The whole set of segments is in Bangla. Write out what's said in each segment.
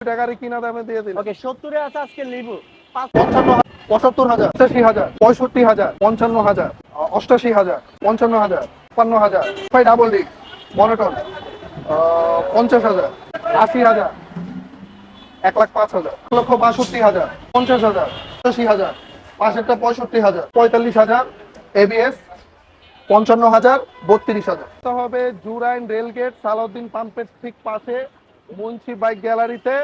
টাকারই কিনা দামে দিয়ে দিলাম ওকে সত্তরে আছে আজকে লিবু। পঞ্চান্ন পঁচাত্তর হাজার পঁচাশি হাজার পঁয়ষট্টি হাজার পঞ্চান্ন হাজার অষ্টাশি হাজার পঞ্চান্ন হাজার পান্ন হাজার ফাই ডাবল ডি মনোটন পঞ্চাশ হাজার আশি হাজার এক লাখ পাঁচ হাজার এক লক্ষ বাষট্টি হাজার পঞ্চাশ হাজার পঁচাশি হাজার পাঁচেরটা পঁয়ষট্টি হাজার পঁয়তাল্লিশ হাজার এবিএস পঞ্চান্ন হাজার বত্রিশ হাজার। হবে জুরাইন রেলগেট সালাউদ্দিন পাম্পের ঠিক পাশে মুন্সি বাইক গ্যালারিতে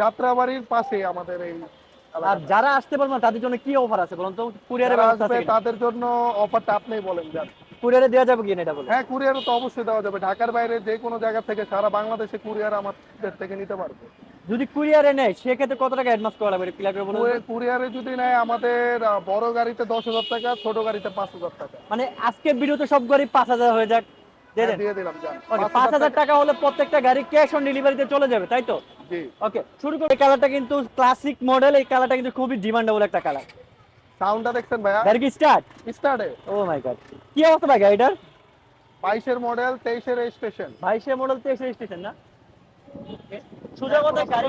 যাত্রাবাড়ির পাশে আমাদের এই আর যারা আসতে পারবে না তাদের জন্য কি অফার আছে বলুন তো? কুরিয়ারের ব্যবস্থা আছে তাদের জন্য অফারটা আপনিই বলেন যান। কুরিয়ারে দেওয়া যাবে কি না এটা বলুন? হ্যাঁ কুরিয়ার তো অবশ্যই দেওয়া যাবে। ঢাকার বাইরে যে কোনো জায়গা থেকে সারা বাংলাদেশে কুরিয়ার আমাদের থেকে নিতে পারবে। যদি কুরিয়ারে নেয় সেক্ষেত্রে কত টাকা অ্যাডভান্স করা লাগবে? ক্লিয়ার করে বলুন কুরিয়ারে যদি নেয় আমাদের বড় গাড়িতে দশ হাজার টাকা ছোট গাড়িতে পাঁচ হাজার টাকা। মানে আজকে ভিডিওতে সব গাড়ি পাঁচ হাজার হয়ে যাক। দিয়ে হ্যাঁ, দিয়ে দিলাম ওকে পাঁচ হাজার টাকা হলে প্রত্যেকটা গাড়ি ক্যাশ অন ডেলিভারিতে চলে যাবে তাই তো? জি। ওকে শুরু করে কালারটা কিন্তু ক্লাসিক মডেল এই কালারটা কিন্তু খুবই ডিমান্ডেবল একটা কালার সাউন্ডটা দেখছেন ভাইয়া? গাড়ি কি স্টার্ট স্টার্টে ও মাই গড কি অবস্থা ভাই গাড়িটার? বাইশের মডেল তেইশের রেজিস্ট্রেশন বাইশে মডেল তেইশে স্টেশন না? সোজা কথা গাড়ি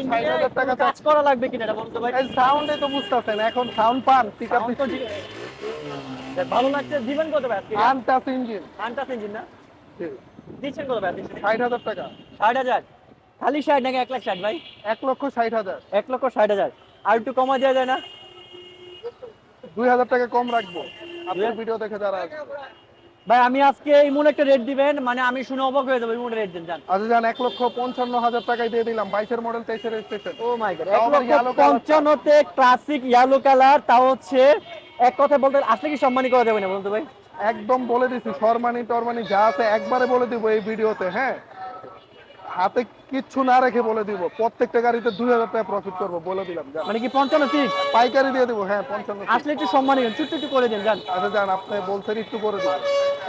টাকা কাজ করা লাগবে কিনা এটা বলতে ভাই। সাউন্ডে তো বুঝতেছেন এখন সাউন্ড পান তো ভালো লাগছে দিবেন কত ভাই আনটাস ইঞ্জিন আনটাস ইঞ্জিন না? দিচ্ছেন কত ভাই? ষাট হাজার টাকা। ষাট হাজার? খালি ষাট নাকি এক লাখ ষাট ভাই? এক লক্ষ ষাট হাজার। এক লক্ষ ষাট হাজার। আর একটু কমা দেওয়া যায় না? দুই হাজার টাকা কম রাখব। আপনার ভিডিও দেখে যারা। ভাই আমি আজকে এই মনে একটা রেট দিবেন মানে আমি শুনে অবাক হয়ে যাব এই রেট দেন জান। আচ্ছা যান এক লক্ষ পঞ্চান্ন হাজার টাকায় দিয়ে দিলাম। বাইশের মডেল তেইশের রেজিস্ট্রেশন ও মাই গড এক লক্ষ পঞ্চান্নতে ক্লাসিক ইয়েলো কালার তাও হচ্ছে এক কথা বলতে আসলে কি সম্মানী করা যাবে না বলতো ভাই? একদম বলে দিছি শর্মানি টরমানি যা আছে একবারে বলে দিব এই ভিডিওতে হ্যাঁ? হাতে কিচ্ছু না রেখে বলে দিব প্রত্যেকটা গাড়িতে দুই হাজার টাকা প্রফিট করব বলে দিলাম মানে কি পঞ্চান্ন ফিক্স পাইকারি দিয়ে দেবো হ্যাঁ পঞ্চান্ন আসলে একটু সম্মানী ছোট্ট একটু করে দেন জান আচ্ছা যান আপনি বলছেন একটু করে দিব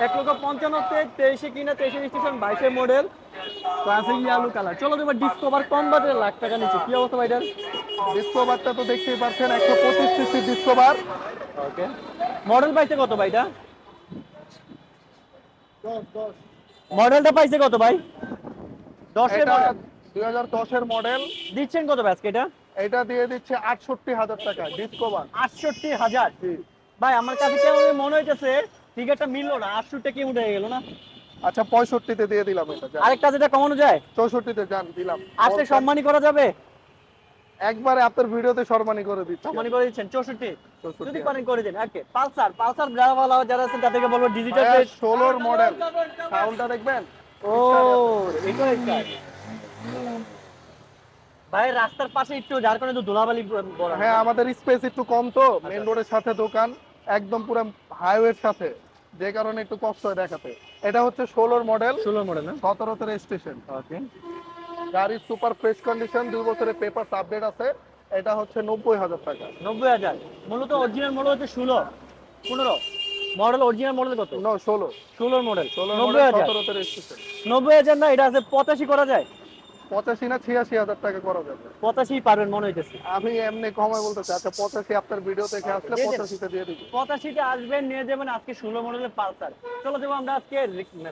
এক লক্ষ পঞ্চান্নতে তেইশে কিনা তেইশে স্টেশন বাইশে মডেল ক্লাসিক ইয়েলো কালার চলো তোমার ডিসকভার কম বাজে লাখ টাকা নিচে কি অবস্থা ভাই এটার? ডিসকোভারটা তো দেখতেই পাচ্ছেন একশো পঁচিশ সিসি ডিসকোভার ওকে মডেল পাইছে কত ভাই এটা? দশ দশ মডেলটা পাইছে কত ভাই? দশের দুই হাজার দশের মডেল। দিচ্ছেন কত ভাই এটা? এটা দিয়ে দিচ্ছে আটষট্টি হাজার টাকা ডিসকোভার আটষট্টি হাজার? ভাই আমার কাছে কেমন মনে হইতেছে টিকিটটা মিললো না আটষট্টি কি উঠে গেল না? আচ্ছা পঁয়ষট্টিতে দিয়ে দিলাম এটা। আরেকটা যেটা কমানো যায়? চৌষট্টিতে যান দিলাম। আসলে সম্মানী করা যাবে? একবারে আপনার ভিডিওতে সম্মানী করে দিচ্ছি। সম্মানী করে দিচ্ছেন চৌষট্টি। 64 যদি পারেন করে দিন। ওকে পালসার পালসার যারা ভালো যারা আছেন তাদেরকে বলব ডিজিটাল ষোলোর মডেল সাউন্ডটা দেখবেন? ও এটা একটা। ভাই রাস্তার পাশে একটু যার কারণে তো ধুলাবালি বড়। হ্যাঁ আমাদের স্পেস একটু কম তো মেন রোডের সাথে দোকান একদম পুরো হাইওয়ের সাথে। যে কারণে একটু কষ্ট হয় দেখাতে। এটা হচ্ছে ষোলোর মডেল ষোলো মডেল না? সতেরোতে রেজিস্ট্রেশন ওকে গাড়ির সুপার ফ্রেশ কন্ডিশন দুই বছরের পেপার আপডেট আছে। এটা হচ্ছে নব্বই হাজার টাকা। নব্বই হাজার। মূলত অরিজিনাল মডেল হচ্ছে ষোলো। পনেরো। মডেল অরিজিনাল মডেল কত? ন ষোলো। ষোলোর মডেল ষোলো নব্বই হাজার। নব্বই হাজার না এটা আছে পঁচাশি করা যায়। পঁচাশি না ছিয়াশি হাজার টাকা করা যাবে। পঁচাশি পারবেন মনে হইতেছে। আমি এমনি কমায় বলতেছি আচ্ছা পঁচাশি আপনার ভিডিও দেখে আসলে দিয়ে পঁচাশিতে দিয়ে দিবি। পঁচাশিতে আসবেন নিয়ে যাবেন আজকে ষোলো মডেলের পালসার। চলো যাব আমরা আজকে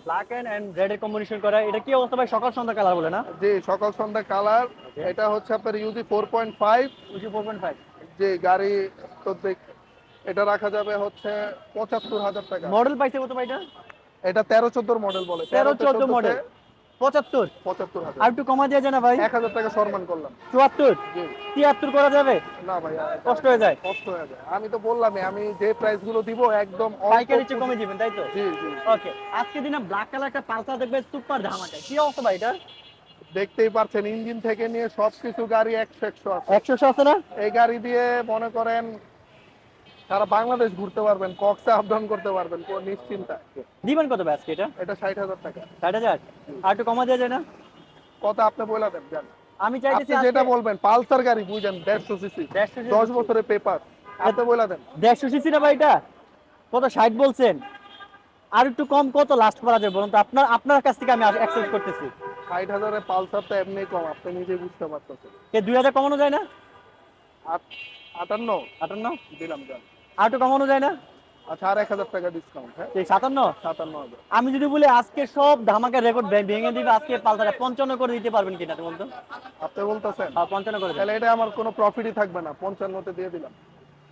ব্ল্যাক অ্যান্ড অ্যান্ড রেড এর কম্বিনেশন করা। এটা কি অবস্থা ভাই? সকাল সন্ধ্যা কালার বলে না? জি সকাল সন্ধ্যা কালার এটা হচ্ছে আপনার UG four point five UG four point five যে গাড়ি তো দেখ- এটা রাখা যাবে হচ্ছে পঁচাত্তর হাজার টাকা। মডেল পাইছে কত ভাই এটা? এটা তেরো চোদ্দোর মডেল বলে। তেরো চোদ্দ মডেল পঁচাত্তর। পঁচাত্তর আর একটু কমা দেওয়া যায় না ভাই? এক হাজার টাকা সম্মান করলাম। চুয়াত্তর? তিয়াত্তর করা যাবে? না ভাই কষ্ট হয়ে যায়। কষ্ট হয়ে যায়। আমি তো বললামই আমি যে প্রাইসগুলো দিব একদম পাইকারি চেয়ে কমে। দিবেন তাই তো? জি জি ওকে আজকে দিনে ব্ল্যাক কালার একটা পালসার দেখবে সুপার ধামাকা। কি অবস্থা ভাই এটা? দেখতেই পারছেন ইঞ্জিন থেকে নিয়ে সবকিছু গাড়ি একশো একশো আছে। একশো আছে না? এই গাড়ি দিয়ে মনে করেন সারা বাংলাদেশ ঘুরতে পারবেন কক্সে আপ ডাউন করতে পারবেন কোনো নিশ্চিন্তা। দিবেন কত আজকে এটা? এটা ষাট হাজার টাকা। ষাট হাজার? আর একটু কমা দেওয়া যায় না? কত আপনি বলে দেন জান। আমি চাইতেছি যেটা বলবেন পালসার গাড়ি বুঝেন দেড়শো সিসি দশ বছরের পেপার আপনি বলে দেন। দেড়শো সিসি না ভাই এটা? কত ষাট বলছেন? আর একটু কম কত লাস্ট করা যাবে বলুন তো? আপনার আপনার কাছ থেকে আমি অ্যাকসেপ্ট করতেছি। ষাট হাজারের পালসার তো এমনি কম আপনি নিজে বুঝতে পারতেছেন। কে দুই হাজার কমানো যায় না? আট- আটান্ন। আটান্ন? দিলাম জান। আর একটু কমানো যায় না? আচ্ছা আর এক হাজার টাকা ডিসকাউন্ট হ্যাঁ? সাতান্ন? সাতান্ন হাজার। আমি যদি বলি আজকে সব ধামাকা রেকর্ড ভেঙে দিবে আজকে পাল্টাটা পঞ্চান্ন করে দিতে পারবেন কিনা তুমি বলতো? আপনি বলতেছেন? হ্যাঁ পঞ্চান্ন করে তাহলে এটা আমার কোনো প্রফিটই থাকবে না পঞ্চান্নতে দিয়ে দিলাম।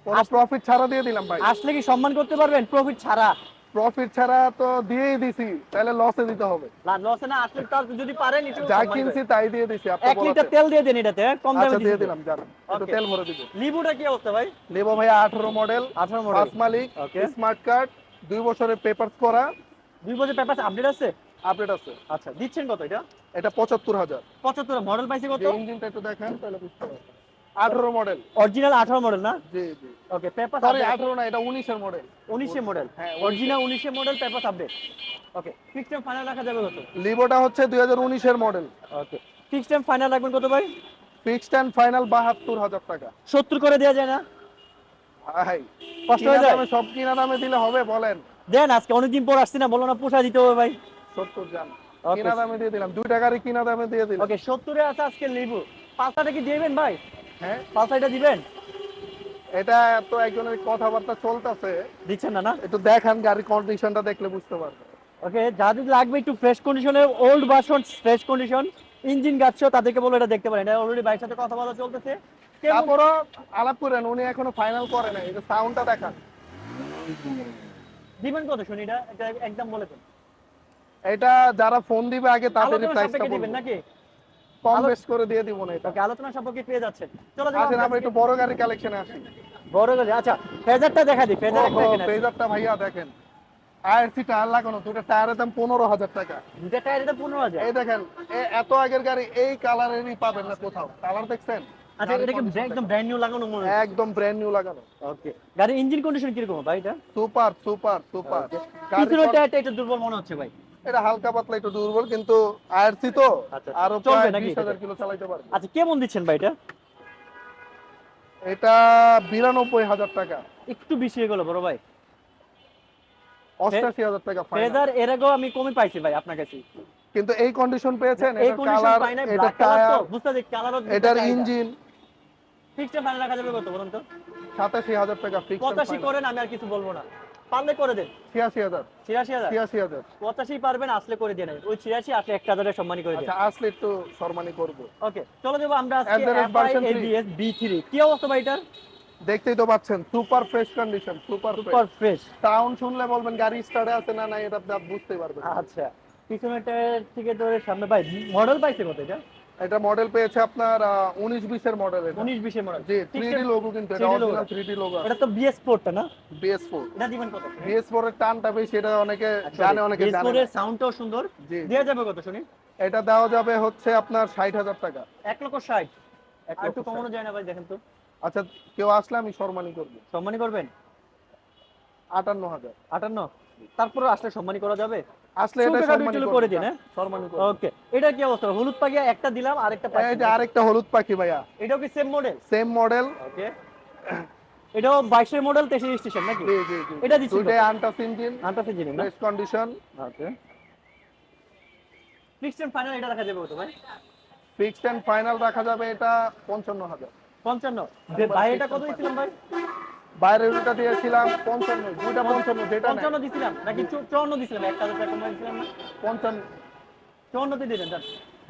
কোনো প্রফিট ছাড়া দিয়ে দিলাম ভাই। আসলে কি সম্মান করতে পারবেন? প্রফিট ছাড়া। প্রফিট ছাড়া তো দিয়েই দিছি তাহলে লসে দিতে হবে। লসে না আসলে তার যদি পারেন একটু যা কিনছি তাই দিয়ে দিছি আপনি এক লিটার তেল দিয়ে দেন এটাতে কম দামে আচ্ছা দিয়ে। দিলাম জান একটু তেল ভরে দিব। লিবুটা কি অবস্থা ভাই? লেবো ভাইয়া আঠারো মডেল আঠারো মডেল পাঁচ মালিক স্মার্ট কার্ড দুই বছরের পেপার করা। দুই বছর পেপার আপডেট আছে? আপডেট আছে। আচ্ছা দিচ্ছেন কত এটা? এটা পঁচাত্তর হাজার। পঁচাত্তর মডেল পাইছে কত? ইঞ্জিনটা একটু দেখেন তাহলে বুঝতে পারবেন। আঠারো মডেল অরিজিনাল আঠারো মডেল না? জি জি। ওকে পেপার সরি আঠারো না এটা উনিশের মডেল উনিশে মডেল হ্যাঁ, অরিজিনাল উনিশে model paper update okay fixed time final রাখা যাবে কত? লিবোটা হচ্ছে দুই হাজার উনিশের model okay fixed time final রাখবেন কত ভাই? ফিক্সড অ্যান্ড ফাইনাল বাহাত্তর হাজার টাকা। সত্তর করে দেওয়া যায় না? হাই কষ্ট হয়ে যায়? সব কিনা দামে দিলে হবে বলেন। দেন আজকে অনেকদিন পর আসছি না বলো না পোষা দিতে হবে ভাই। সত্তর জান কিনা দামে দিয়ে দিলাম দুই টাকারই কিনা দামে দিয়ে দিলাম। ওকে সত্তরে আছে আজকে লিবু পাঁচটা কি দিবেন ভাই? হ্যাঁ পাঁচটা দিবেন? এটা তো একজনের কথাবার্তা চলতেছে। দিচ্ছেন না না? একটু দেখান গাড়ির কন্ডিশনটা দেখলে বুঝতে পারবে ওকে যাদের লাগবে একটু ফ্রেশ কন্ডিশনে old version fresh condition engine গাছছো তাদেরকে বলে এটা দেখতে পারেন। এটা অলরেডি বাইরের সাথে কথা বলা চলতেছে তারপরও আলাপ করেন উনি এখনও ফাইনাল করে নাই। যে সাউন্ডটা দেখান। দিবেন কত শুনি এটা? এটা একদম বলে দেন। এটা যারা ফোন দিবে আগে তাদের প্রাইসটা দিবেন বলবেন নাকি? কম বেশ করে দিয়ে দিব না এটা। আলোচনা সম্পর্কে পেয়ে যাচ্ছেন। চলো আসেন আমরা একটু বড় গাড়ি কালেকশনে আসি। বড় গাড়ি আচ্ছা ফেজারটা দেখা দিই ফেজার একটা আছে। ভাইয়া দেখেন। আইআরসি টায়ার লাগানো দুটো টায়ারের দাম পনেরো হাজার টাকা। দুটা টায়ার এটা পনেরো হাজার। এই দেখেন এত আগের গাড়ি এই কালারেরই পাবেন না কোথাও। কালার দেখছেন? আচ্ছা এটা কি একদম ব্র্যান্ড নিউ লাগানো মনে একদম ব্র্যান্ড নিউ লাগানো। ওকে গাড়ির ইঞ্জিন কন্ডিশন কীরকম ভাই এটা? সুপার সুপার সুপার পিছনের টায়ারটা একটু দুর্বল মনে হচ্ছে ভাই। এটা হালকা পাতলা একটু দুর্বল কিন্তু আইআরসি তো আচ্ছা, আরও চলবে নাকি বিশ হাজার এটাতে? কিলো চালাইতে পারবে। আচ্ছা কেমন দিচ্ছেন ভাই এটা? এটা বিরানব্বই হাজার টাকা। একটু বেশি হয়ে গেল বড় ভাই। অষ্টাশি হাজার টাকা ফাইনাল ফেজার এর আগেও আমি কমই পাইছি ভাই আপনার কাছে। কিন্তু এই কন্ডিশন পেয়েছেন এই কন্ডিশন কালার পাই না এটা কালার তো টায়ার বুঝতে পারছি কালারও এটার ইঞ্জিন ফিক্সড ফাইনাল রাখা যাবে কত বলুন তো? সাতাশি হাজার টাকা ফিক্স পঁচাশি করেন আমি আর কিছু বলব না। পারলে করে দেন। ছিয়াশি হাজার। ছিয়াশি হাজার? ছিয়াশি হাজার। পঁচাশি পারবেন আসলে করে দিয়ে নেবেন। ওই ছিয়াশি আসলে একটা হাজারের সম্মানী করে দেন আচ্ছা আসলে একটু সম্মানী করব। ওকে চলো যাব আমরা বি থ্রি কি অবস্থা ভাই এটার? দেখতেই তো পাচ্ছেন super fresh condition super super fresh sound শুনলে বলবেন গাড়ি স্টার্টে আছে না না এটা পারবেন। আচ্ছা থেকে ধরে সামনে ভাই মডেল পাইছে কত এটা? এটা মডেল পেয়েছে আপনার উনিশ বিশের মডেল এটা। উনিশ বিশের মডেল জি থ্রি ডি লোগো কিন্তু এটা অরিজিনাল থ্রি ডি লোগো এটা তো বিএস পোর্টটা না? বিএস ফোর এটা দিবেন কত? বিএস ফোর এর টানটা বেশি এটা অনেকে জানে অনেকে জানে পোর্টের না। সাউন্ডটাও সুন্দর। জি। দেওয়া যাবে কত শুনি? এটা দেওয়া যাবে হচ্ছে আপনার ষাট হাজার টাকা। এক লক্ষ ষাট। এক আর একটু লক্ষ কমানো যায় না ভাই দেখেন তো। আচ্ছা কেউ আসলে আমি সম্মানী করব। সম্মানী করবেন? আটান্ন হাজার। আটান্ন? তারপরে আসলে সম্মানী করা যাবে? আসলে এটা ছোটখাটো সম্মানী একটু করব, করে দিন, হ্যাঁ, ওকে এটা কি অবস্থা? হলুদ পাখিয়া একটা দিলাম আরেকটা পাচ্ছি যে আরেকটা হলুদ পাখি ভাইয়া। এটাও কি same model same model okay. এটাও বাইশের মডেল তেইশের স্টেশন নাকি? জি জি জি। এটা দিচ্ছি কত? আনটাস ইঞ্জিন আনটাসে জিনিস না? Fresh condition okay. Fixed final এটা রাখা যাবে কত ভাই? ফিক্সড এন্ড ফাইনাল রাখা যাবে এটা পঞ্চান্ন হাজার। পঞ্চান্ন। যে- ভাই এটা কত দিচ্ছিলাম ভাই? বাইরের ওটা দিয়েছিলাম পঞ্চান্ন দুইটা পঞ্চান্ন যেটা পঞ্চান্ন দিছিলাম নাকি চুয়ান্ন দিছিলাম একটা টাকা কমাই দিছিলাম না? পঞ্চান্ন। চুয়ান্নতে দিলেন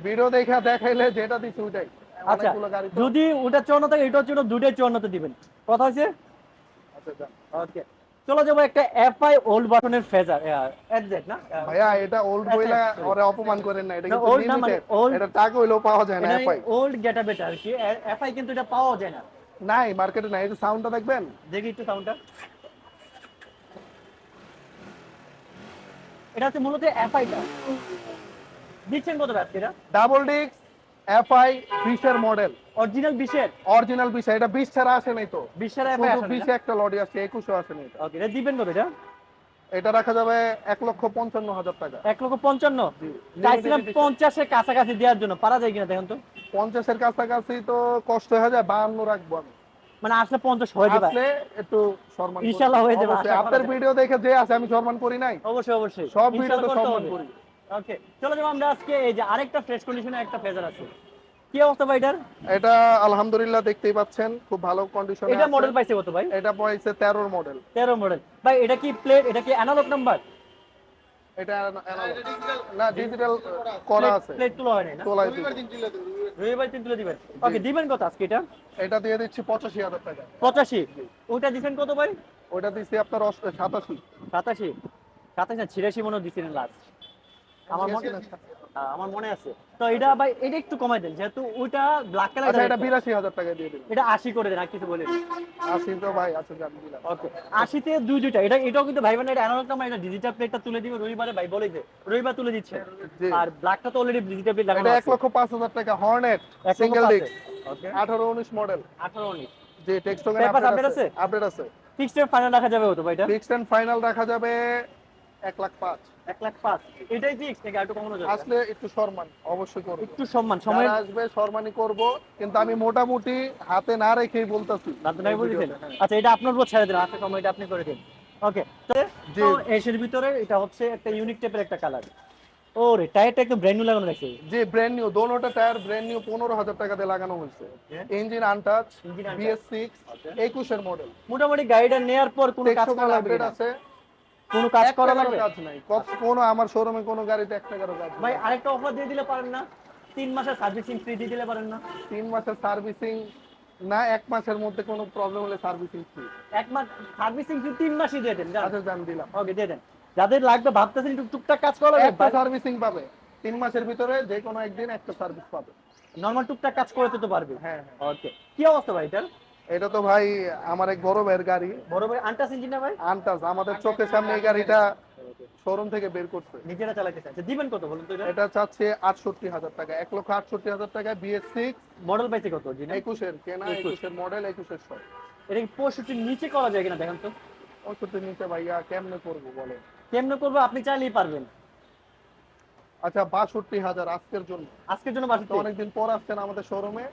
ভিডিও দেখে দেখাইলে যেটা দিচ্ছি ওইটাই। আচ্ছা যদি ওটা চুয়ান্ন থাকে এটাও ছিল দুটোই চুয়ান্নতে দিবেন। কথা হয়েছে? আচ্ছা, ওকে। চলো যাব একটা এফআই ওল্ড বাটনের ফেজার এক্সাক্ট না? ভাইয়া এটা ওল্ড বইলা ওরে অপমান করেন না এটা কিন্তু old মানে লিমিটেড এটা টাকা হইলেও পাওয়া যায় না এফআই ওল্ড গেটা বেটা আর কি? এফআই কিন্তু এটা পাওয়া যায় না। নাই মার্কেটে নাই এই যে সাউন্ডটা দেখবেন? দেখি একটু সাউন্ডটা এটা হচ্ছে মূলত এফআইটা দিচ্ছেন কত ব্যক্তিরা ডাবল ডিক্স এফআই বিশের মডেল অরিজিনাল বিশের? অরিজিনাল বিশ এটা বিশ ছাড়া আসে নাই তো। বিশের এফআই শুধু আসলে বিশে একটা লরি আসছে একুশও আসে নাই ওকে এটা দিবেন কত এটা? এটা রাখা যাবে এক লক্ষ পঞ্চান্ন হাজার টাকা। এক লক্ষ পঞ্চান্ন। চাইছিলাম পঞ্চাশের কাছাকাছি দেওয়ার জন্য। পারা যায় কিনা দেখেন তো? পঞ্চাশের কাছাকাছি তো কষ্ট হয়ে যায় বাহান্ন রাখব আমি। মানে আসলে পঞ্চাশ হয়ে যাবে। আসলে একটু সম্মান করব। ইনশাল্লাহ হয়ে যাবে, আপনার ভিডিও দেখে যে আছে আমি সম্মান করি নাই। অবশ্যই অবশ্যই। সব ইনশাল্লাহ ভিডিওতে সম্মান করি ওকে চলো যাব আমরা আজকে এই যে আরেকটা ফ্রেশ কন্ডিশনে একটা ফেজার আছে। কি অবস্থা ভাই এটার? এটা আলহামদুলিল্লাহ দেখতেই পাচ্ছেন খুব ভালো কন্ডিশনে এটা মডেল পাইছে কত ভাই? এটা পাইছে তেরোর মডেল তেরো মডেল ভাই এটা কি প্লেট এটা কি অ্যানালগ নাম্বার এটা না ডিজিটাল করা আছে। প্লেট তোলা হয় নাই না? দিবে। রবিবার দিন। তুলে দিবেন? ওকে দিবেন কত আজকে এটা? এটা দিয়ে দিচ্ছি পঁচাশি হাজার টাকা। পঁচাশি? ওইটা দিবেন কত ভাই? ওটা দিচ্ছি আপনার অষ্ট- সাতাশি। সাতাশি? সাতাশি না ছিয়াশি মনে হয় দিচ্ছিলেন লাস্ট আমার মনে আমার মনে আছে। তো এটা ভাই এটা একটু কমাই দেন যেহেতু ওইটা ব্ল্যাক আচ্ছা এটা কালার বিরাশি হাজার টাকা দিয়ে দিলাম এটা আশি করে দেন আর কিছু বলেন। আশি তো ভাই আচ্ছা জানি দিলাম। ওকে আশিতে দুই দুইটা। এটা এটাও কিন্তু ভাই মানে এটা অ্যানালগ নাম্বার এটা ডিজিটাল প্লেটটা তুলে দিবে রবিবারে ভাই বলে যে রবিবার তুলে দিচ্ছে। আর ব্ল্যাকটা তো অলরেডি ডিজিটাল প্লেট লাগানো এটা আছে। লক্ষ পাঁচ হাজার টাকা হর্নেট সিঙ্গেল ডিস্ক ওকে আঠারো উনিশ মডেল 18 উনিশ। যে টেক্সটোকেন Papers আপডেট আছে? আপডেট আছে। ফিক্সড ফাইনাল রাখা যাবে হতো ভাই এটা? ফিক্সড এন্ড ফাইনাল রাখা যাবে এক লাখ পাঁচ। এক লাখ পাঁচ। এটাই ফিক্স নাকি একটু কমানো যাবে? আসলে একটু সম্মান অবশ্যই করব। একটু সম্মান সময় আসবে সম্মানই করব। কিন্তু আমি মোটামুটি হাতে না রেখেই বলতেছি। রাতে নাই বলেছেন আচ্ছা এটা আপনার উপর ছেড়ে দিন আজকে সময় আপনি করে দিন। ওকে তো এসের ভিতরে এটা হচ্ছে একটা ইউনিক টাইপের একটা কালার ওরে টায়ারটা একদম ব্র্যান্ড নিউ লাগানো রাখছে যে ব্র্যান্ড নিউ দোনোটা টায়ার ব্র্যান্ড নিউ পনেরো হাজার টাকা দিয়ে লাগানো হয়েছে। ইঞ্জিন আনটাচ বিএস সিক্স একুশের মডেল মোটামুটি গাড়িটা নেয়ার পর কোনো কাজ আপডেট আছে। কোনো কাজ করা লাগবে? কাজ নাই। কখ- কোনো আমার শোরুমে কোনো গাড়িতে এক টাকারও কাজ ভাই আরেকটা অফার দিয়ে দিলে পারেন না। তিন মাসের সার্ভিসিং ফ্রি দিয়ে দিলে পারেন না। তিন মাসের সার্ভিসিং না এক মাসের মধ্যে কোনো প্রবলেম হলে সার্ভিসিং ফ্রি এক মাস সার্ভিসিং ফ্রি তিন মাসই দিয়ে দেন আচ্ছা জান দিলাম। ওকে দিয়ে দেন। যাদের লাগবে ভাবতেছেন একটু টুকটাক কাজ করা একটা লাগবে সার্ভিসিং পাবে। তিন মাসের ভিতরে যে কোনো একদিন একটা সার্ভিস পাবে। নর্মাল টুকটাক কাজ করে তো পারবে। হ্যাঁ হ্যাঁ। ওকে কি অবস্থা ভাই এটার? এটা তো ভাই আমার এক বড় ভাইয়ের গাড়ি। বড় ভাই আন্টাস ইঞ্জিন না ভাই? আনটাস আমাদের চোখের সামনে এই গাড়িটা শোরুম থেকে বের করছে। নিজেরা চালাতে চাইছে। দিবেন কত বলুন তো এটা? এটা চাচ্ছে আটষট্টি হাজার টাকা এক লক্ষ আটষট্টি হাজার টাকা বিএস সিক্স মডেল পাইছে কত জিনা একুশের কেনা একুশ। একুশের মডেল একুশের শো এটা কি পঁয়ষট্টির নিচে করা যায় কিনা দেখেন তো? পঁয়ষট্টি নিচে ভাইয়া কেমনে করব বলে? কেমনে করব? আপনি চাইলেই পারবেন। আচ্ছা বাষট্টি হাজার আজকের জন্য। আজকের জন্য তো বাসতে অনেকদিন পর আসছেন আমাদের শোরুমে।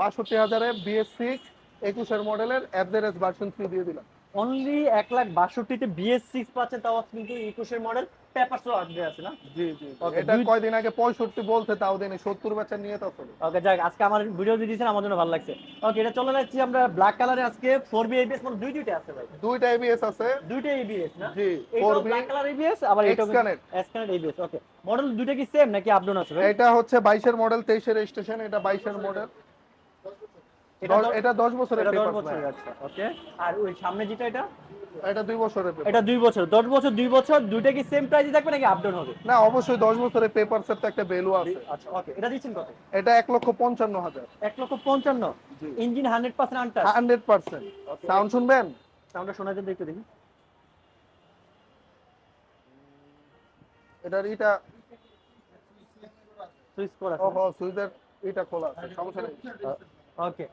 বাষট্টি হাজারে বিএস সিক্স একুশের মডেলের অ্যাভারেজ ভার্সন থ্রি দিয়ে দিলাম। অনলি এক লাখ বাষট্টিতে বিএস সিক্স পাচ্ছেন তাও কিন্তু একুশের মডেল পেপার তো আছে না? জি জি এটা কয়দিন আগে পঁয়ষট্টি বলছে তাও দেনি সত্তর বেচা নিয়ে তো ওকে যাক আজকে আমার ভিডিও দিয়েছেন আমার জন্য ভালো লাগছে। ওকে এটা চলে যাচ্ছি আমরা ব্ল্যাক কালারে আজকে। ফোর বি এবিএস মানে দুই দুইটা আছে ভাই। দুইটা এবিএস আছে। দুইটা এবিএস না? জি four B black colour ABS আবার এটা Xcanet। এসকানেট এবিএস ওকে মডেল দুইটা কি সেম নাকি আপডাউন আছে এটা হচ্ছে বাইশের মডেল তেইশের স্টেশন এটা বাইশের মডেল এটা দশ- এটা দশ বছরের এটা দশ papers বছরের আচ্ছা ওকে আর ওই সামনে যেটা এটা? এটা দুই বছরের paper। এটা দুই বছর দশ বছর দুই বছর দুইটা কি সেম প্রাইসে থাকবে নাকি আপডাউন হবে? না অবশ্যই দশ বছরের পেপারসের তো একটা ভ্যালু আছে। আচ্ছা ওকে এটা দিচ্ছেন কত? এটা এক লক্ষ পঞ্চান্ন হাজার। এক লক্ষ পঞ্চান্ন? জি। Engine hundred percent untouch hundred percent Okay. Sound শুনবেন? সাউন্ডটা শোনা যাবে একটু দেখি। এটার এটা সুইচ করা ও হো সুইচের এটা খোলা আছে সমস্যা নেই। ওকে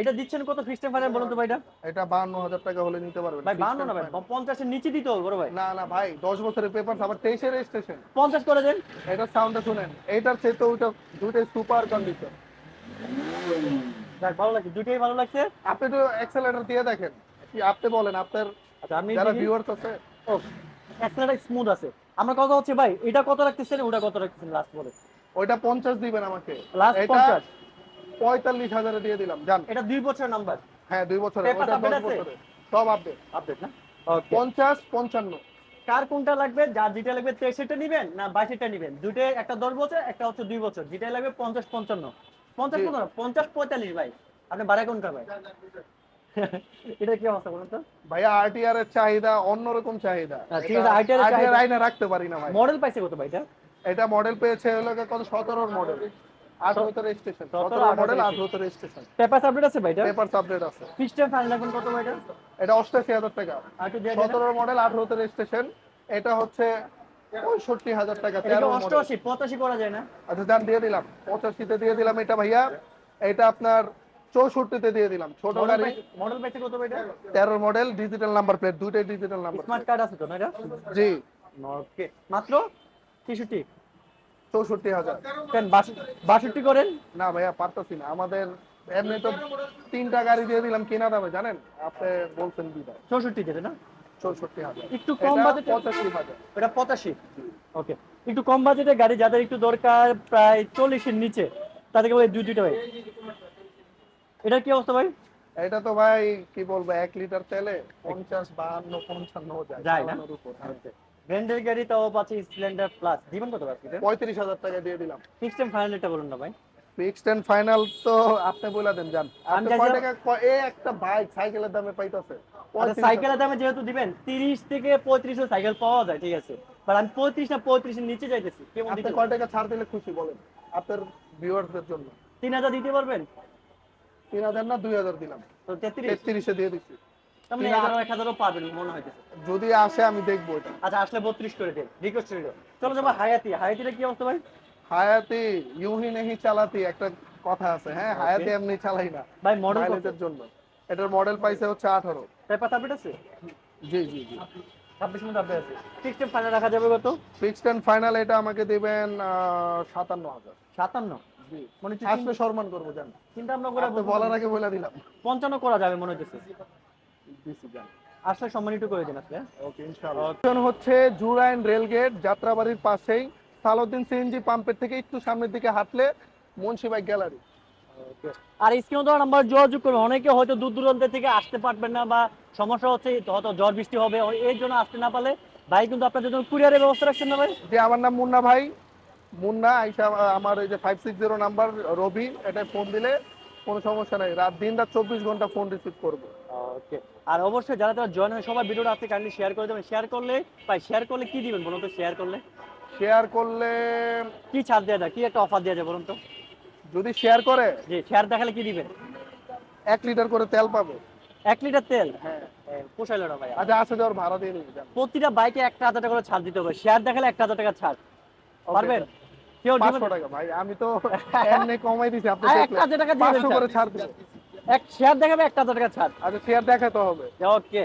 এটা দিচ্ছেন কত ফিক্সড ফাইনাল বলুন তো ভাইটা? এটা বাহান্ন হাজার টাকা হলে নিতে পারবেন। ভাই বান্ন না ভাই Fixed and পঞ্চাশের নিচে দিতে হবে বড় ভাই। না না ভাই দশ বছরের পেপার আবার তেইশের স্টেশন পঞ্চাশ করে দেন। এটা সাউন্ডটা শুনেন। এইটার চেয়ে তো দুইটাই সুপার কন্ডিশন যাক ভালো লাগছে দুটোই ভালো লাগছে। আপনি তো অ্যাক্সেলেটর দিয়ে দেখেন। কি আপনি বলেন আপনার আচ্ছা আমি যারা ভিউয়ার্স আছে। ও অ্যাক্সেলারেট স্মুথ আছে। আমার কথা হচ্ছে ভাই এটা কত রাখতেছেন ওটা কত রাখতেছেন লাস্ট বলে? ওইটা পঞ্চাশ দিবেন আমাকে। লাস্ট এটা পঞ্চাশ। পঁয়তাল্লিশ হাজারে দিয়ে দিলাম জান। এটা দুই বছর নাম্বার হ্যাঁ দুই? বছরের সব আপডেট আপডেট না? পঞ্চাশ পঞ্চান্ন। কার কোনটা লাগবে? যার যেটা লাগবে তেইশটা নিবেন না বাইশটা নিবেন? দুইটা একটা দশ বছর একটা হচ্ছে দুই বছর। যেটা লাগবে পঞ্চাশ পঞ্চান্ন। পঞ্চাশ পঞ্চান্ন পঞ্চাশ পঁয়তাল্লিশ ভাই। আপনি বাড়ায় কোনটা ভাই? এটা কি অবস্থা বলুন তো? ভাইয়া আরটিআর এর চাহিদা অন্যরকম চাহিদা। হ্যাঁ, ঠিক আছে, RTR এর চাহিদা- রাখতে পারি না ভাই। মডেল পাইছে কত ভাই এটা? এটা মডেল পেয়েছে হলো কত? সতেরোর মডেল আঠারোতের স্টেশন সতেরো, সতেরো মডেল আঠারো আঠারোতের স্টেশন পেপার আপডেট আছে ভাই এটা আপডেট আছে। কত ভাই এটা এটা অষ্টাশি হাজার টাকা। আর মডেল এটা হচ্ছে পঁয়ষট্টি হাজার টাকা তেরো অষ্টআশি? পঁচাশি করা যায় না? আচ্ছা যান দিয়ে দিলাম। পঁচাশিতে দিয়ে দিলাম এটা ভাইয়া। এটা আপনার চৌষট্টিতে দিয়ে দিলাম। ছোট গাড়ি। মডেল পাইছে কত এটা? তেরো মডেল ডিজিটাল নাম্বার প্লেট দুইটাই ডিজিটাল নাম্বার স্মার্ট কার্ড আছে তো না এটা? জি। ওকে মাত্র তেষট্টি। চৌষট্টি হাজার। কেন বাষট্টি করেন? না ভাইয়া পারতাছি না। আমাদের এমনি তো তিনটা গাড়ি দিয়ে দিলাম কেনা দামে জানেন? আপনি বলছেন বিদায় চৌষট্টি যেতে না? চৌষট্টি হাজার। একটু কম এটা বাজেটে পঁচাশি হাজার। এটা পঁচাশি। ওকে। একটু কম বাজেটের গাড়ি যাদের একটু দরকার প্রায় চল্লিশের নিচে তাদেরকে বলে দুই দুইটা ভাই। এটার কি অবস্থা ভাই? এটা তো ভাই কি বলব এক লিটার তেলে পঞ্চাশ বাহান্ন পঞ্চান্ন যায়। না? ব্র্যান্ডের গাড়ি তাও পাচ্ছি স্প্লেন্ডার প্লাস দিবেন কত আজকে পঁয়ত্রিশ হাজার টাকা দিয়ে দিলাম। ফিক্সড টাইম ফাইনালটা বলুন না ভাই। ফিক্সড এন্ড ফাইনাল তো আপনি বলে দেন জান। আপনি কয় টাকা এই একটা বাইক সাইকেলের দামে পাইতাছে। আচ্ছা সাইকেলের দামে যেহেতু দিবেন তিরিশ থেকে পঁয়ত্রিশ সাইকেল পাওয়া যায় ঠিক আছে। বাট আমি পঁয়ত্রিশ না পঁয়ত্রিশের নিচে যাইতেছি আপনি কয় টাকা ছাড় দিলে খুশি বলেন আপনার ভিউয়ারদের জন্য। তিন হাজার দিতে পারবেন? তিন হাজার না দুই হাজার দিলাম। তো তেত্রিশ। তেত্রিশে দিয়ে দিচ্ছি। মানে পাবেন মনে হইতেছে। যদি আসে আমি দেখব এটা। আচ্ছা আসলে বত্রিশ করে দেন। রিকোয়েস্ট চলো যাব হায়াতি। হায়াতিটা কি অবস্থা ভাই? হায়াতি ইউহি নেহি চালাতি একটা কথা আছে হ্যাঁ? হায়াতি এমনি চালাই না। ভাই মডেল জন্য। এটার মডেল পাইছে হচ্ছে আঠারো। পেপার আপডেট আছে? জি জি জি। ছাব্বিশ মিনিট আপডেট আছে। ফিক্সড টাইম ফাইনাল রাখা যাবে কত? ফিক্সড এন্ড ফাইনাল এটা আমাকে দিবেন সাতান্ন হাজার। সাতান্ন? জি। মনে হচ্ছে সম্মান করব জান। চিন্তা ভাবনা করে বলার আগে বলে দিলাম। পঞ্চান্ন করা যাবে মনে হচ্ছে আসলে সম্মানিত করে দিন আসলে ওকে ইনশাআল্লাহ। লোকেশন হচ্ছে জুরাইন রেলগেট যাত্রাবাড়ির পাশেই। সালাউদ্দিন সিএনজি পাম্পের থেকে একটু সামনের দিকে হাঁটলে মুন্সি বাইক গ্যালারি। আর স্ক্রিনে দেওয়া নাম্বার যোগাযোগ করবে অনেকে হয়তো দূর দূরান্ত থেকে আসতে পারবেন না বা সমস্যা হচ্ছে হয়তো ঝড় বৃষ্টি হবে এর জন্য আসতে না পারলে ভাই কিন্তু আপনাদের জন্য কুরিয়ারের ব্যবস্থা রাখছেন না ভাই? যে আমার নাম মুন্না ভাই। মুন্না আইসা আমার এই যে five six zero number Robi এটা ফোন দিলে কোনো সমস্যা নাই। রাত দিন রাত চব্বিশ ঘণ্টা ফোন রিসিভ করব। ওকে আর অবশ্যই যারা যারা জয়েন হয় সবাই ভিডিওটা আপনি কাইন্ডলি শেয়ার করে দেবেন। শেয়ার করলে ভাই শেয়ার করলে কি দিবেন বলুন তো? শেয়ার করলে? শেয়ার করলে কি ছাড় দেওয়া যায়? কি একটা অফার দেওয়া যায় বলুন তো? যদি শেয়ার করে জি শেয়ার দেখালে কি দিবেন? এক লিটার করে তেল পাবে। এক লিটার তেল? হ্যাঁ। পোষাইল না ভাই আচ্ছা আসে যাওয়ার ভাড়া দিয়ে নিবি যান। প্রতিটা বাইকে একটা হাজার টাকা করে ছাড় দিতে হবে। শেয়ার দেখালে একটা হাজার টাকা ছাড়। পারবেন? কেউ দিবেন? পাঁচশো টাকা ভাই। আমি তো এমনি কমাই দিছি আপনি আর এক দেখলেন। হাজার টাকা দিয়ে ছাড়। দিবে এক শেয়ার দেখাবে এক হাজার টাকা ছাড়। আচ্ছা শেয়ার দেখাতে হবে। ওকে।